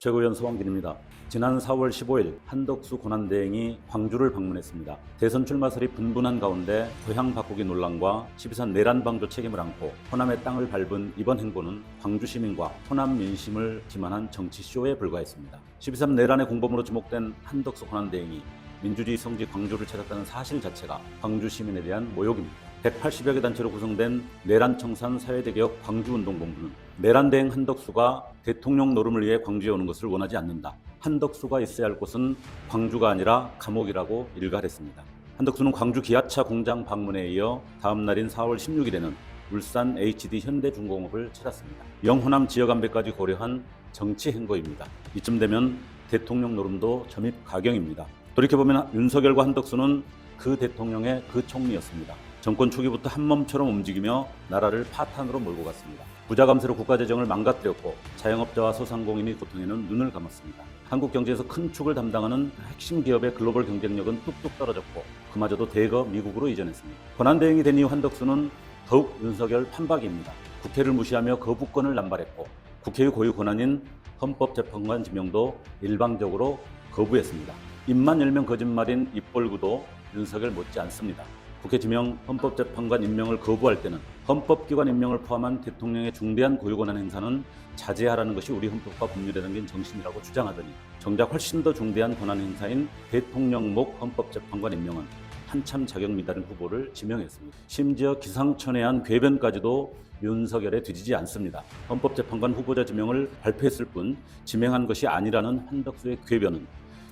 최고위원 서왕진입니다. 지난 4월 15일 한덕수 권한대행이 광주를 방문했습니다. 대선 출마설이 분분한 가운데 고향 바꾸기 논란과 12선 내란 방조 책임을 안고 호남의 땅을 밟은 이번 행보는 광주 시민과 호남 민심을 기만한 정치 쇼에 불과했습니다. 12.3 내란의 공범으로 지목된 한덕수 권한대행이 민주주의 성지 광주를 찾았다는 사실 자체가 광주 시민에 대한 모욕입니다. 180여 개 단체로 구성된 내란청산 사회대개혁 광주운동본부는 내란 대행 한덕수가 대통령 노름을 위해 광주에 오는 것을 원하지 않는다. 한덕수가 있어야 할 곳은 광주가 아니라 감옥이라고 일갈했습니다. 한덕수는 광주 기아차 공장 방문에 이어 다음 날인 4월 16일에는 울산 HD 현대중공업을 찾았습니다. 영호남 지역 안배까지 고려한 정치 행보입니다. 이쯤 되면 대통령 노름도 점입 가경입니다. 돌이켜보면 윤석열과 한덕수는 그 대통령의 그 총리였습니다. 정권 초기부터 한 몸처럼 움직이며 나라를 파탄으로 몰고 갔습니다. 부자 감세로 국가 재정을 망가뜨렸고 자영업자와 소상공인이 고통에는 눈을 감았습니다. 한국 경제에서 큰 축을 담당하는 핵심 기업의 글로벌 경쟁력은 뚝뚝 떨어졌고 그마저도 대거 미국으로 이전했습니다. 권한 대행이 된 이후 한덕수는 더욱 윤석열 판박입니다. 국회를 무시하며 거부권을 남발했고 국회의 고유 권한인 헌법재판관 지명도 일방적으로 거부했습니다. 입만 열면 거짓말인 입벌구도 윤석열 못지 않습니다. 국회 지명 헌법재판관 임명을 거부할 때는 헌법기관 임명을 포함한 대통령의 중대한 고유권한 행사는 자제하라는 것이 우리 헌법과 법률에 담긴 정신이라고 주장하더니 정작 훨씬 더 중대한 권한 행사인 대통령목 헌법재판관 임명은 한참 자격 미달인 후보를 지명했습니다. 심지어 기상천외한 궤변까지도 윤석열에 뒤지지 않습니다. 헌법재판관 후보자 지명을 발표했을 뿐 지명한 것이 아니라는 한덕수의 궤변은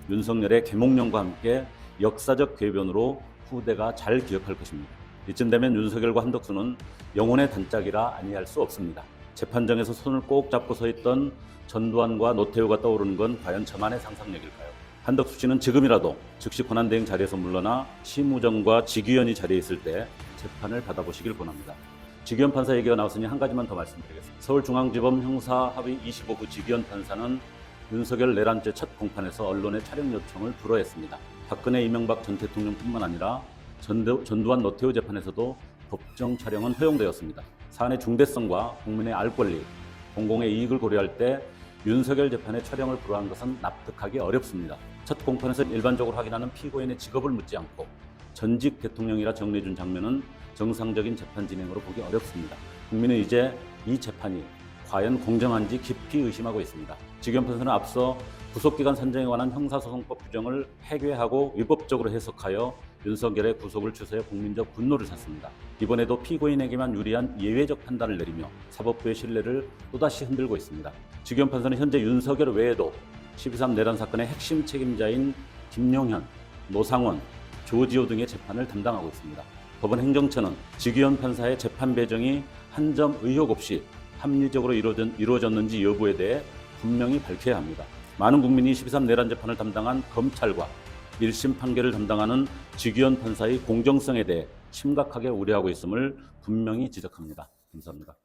윤석열의 개몽령과 함께 역사적 궤변으로 후대가 잘 기억할 것입니다. 이쯤 되면 윤석열과 한덕수는 영혼의 단짝이라 아니할 수 없습니다. 재판정에서 손을 꼭 잡고 서 있던 전두환과 노태우가 떠오르는 건 과연 저만의 상상력일까요? 한덕수 씨는 지금이라도 즉시 권한대행 자리에서 물러나 심우정과 지규현이 자리에 있을 때 재판을 받아보시길 권합니다. 지규현 판사 얘기가 나왔으니 한 가지만 더 말씀드리겠습니다. 서울중앙지법 형사 합의 25부 지규현 판사는 윤석열 내란죄 첫 공판에서 언론의 촬영 요청을 불허했습니다. 박근혜 이명박 전 대통령뿐만 아니라 전두, 전두환 노태우 재판에서도 법정 촬영은 허용되었습니다. 사안의 중대성과 국민의 알 권리, 공공의 이익을 고려할 때 윤석열 재판의 촬영을 불허한 것은 납득하기 어렵습니다. 첫 공판에서 일반적으로 확인하는 피고인의 직업을 묻지 않고 전직 대통령이라 정리해준 장면은 정상적인 재판 진행으로 보기 어렵습니다. 국민은 이제 이 재판이 과연 공정한지 깊이 의심하고 있습니다. 지금 판사는 앞서 구속기간 산정에 관한 형사소송법 규정을 해괴하고 위법적으로 해석하여 윤석열의 구속을 취소해 국민적 분노를 샀습니다. 이번에도 피고인에게만 유리한 예외적 판단을 내리며 사법부의 신뢰를 또다시 흔들고 있습니다. 지금 판사는 현재 윤석열 외에도 12.3 내란 사건의 핵심 책임자인 김용현, 노상원, 조지호 등의 재판을 담당하고 있습니다. 법원 행정처는 지기현 판사의 재판 배정이 한 점 의혹 없이 합리적으로 이루어졌, 이루어졌는지 여부에 대해 분명히 밝혀야 합니다. 많은 국민이 12.3 내란 재판을 담당한 검찰과 1심 판결을 담당하는 지기현 판사의 공정성에 대해 심각하게 우려하고 있음을 분명히 지적합니다. 감사합니다.